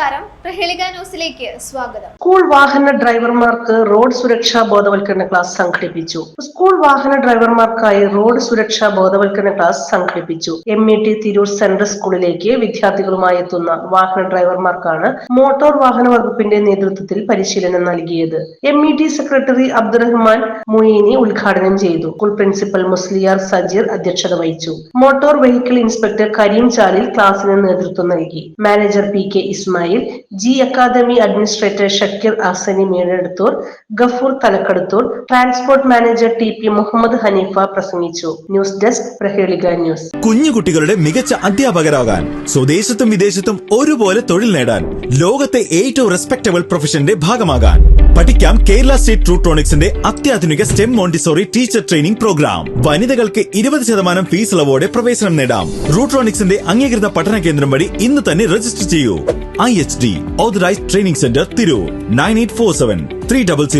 നമസ്കാരം. പ്രഹേളിക ന്യൂസിലേക്ക് സ്വാഗതം. സ്കൂൾ വാഹന ഡ്രൈവർമാർക്ക് റോഡ് സുരക്ഷാ ബോധവൽക്കരണ ക്ലാസ് സംഘടിപ്പിച്ചു. സ്കൂൾ വാഹന ഡ്രൈവർമാർക്കായി റോഡ് സുരക്ഷാ ബോധവൽക്കരണ ക്ലാസ് സംഘടിപ്പിച്ചു. M E T Tirur central സ്കൂളിലേക്ക് വിദ്യാർത്ഥികളുമായി എത്തുന്ന വാഹന ഡ്രൈവർമാർക്കാണ് മോട്ടോർ വാഹന വകുപ്പിന്റെ നേതൃത്വത്തിൽ പരിശീലനം നൽകിയത്. M E T secretary Abdurahman Muini ഉദ്ഘാടനം ചെയ്തു. സ്കൂൾ പ്രിൻസിപ്പൽ മുസ്ലിയാർ സജീർ അധ്യക്ഷത വഹിച്ചു. Motor vehicle inspector Kareem Chalil ക്ലാസിന് നേതൃത്വം നൽകി. Manager P K Ismail. G academy administrator Shakeer Asani Meledathur Gafoor Thalakkaduthur transport manager T P Muhammad Haneefa പ്രസംഗിച്ചു. News desk Prahelika news. കുഞ്ഞുകുട്ടികളുടെ മികച്ച അധ്യാപകരാകാൻ സ്വദേശത്തും വിദേശത്തും ഒരുപോലെ തൊഴിൽ നേടാൻ ലോകത്തെ ഏറ്റവും റെസ്പെക്ടബിൾ പ്രൊഫഷന്റെ ഭാഗമാകാൻ. പഠിക്കാം കേരള സ്റ്റേറ്റ് ട്രൂട്രോണിക്സിന്റെ അത്യാധുനിക stem montessori teacher training programme വനിതകൾക്ക് ഇരുപത് ശതമാനം ഫീസ് ഇളവോടെ പ്രവേശനം നേടാം. റൂട്രോണിക്സിന്റെ അംഗീകൃത പഠന കേന്ദ്രം വഴി ഇന്ന് തന്നെ രജിസ്റ്റർ ചെയ്യൂ. I H D authorised training centre Tirur. Nine eight four seven three double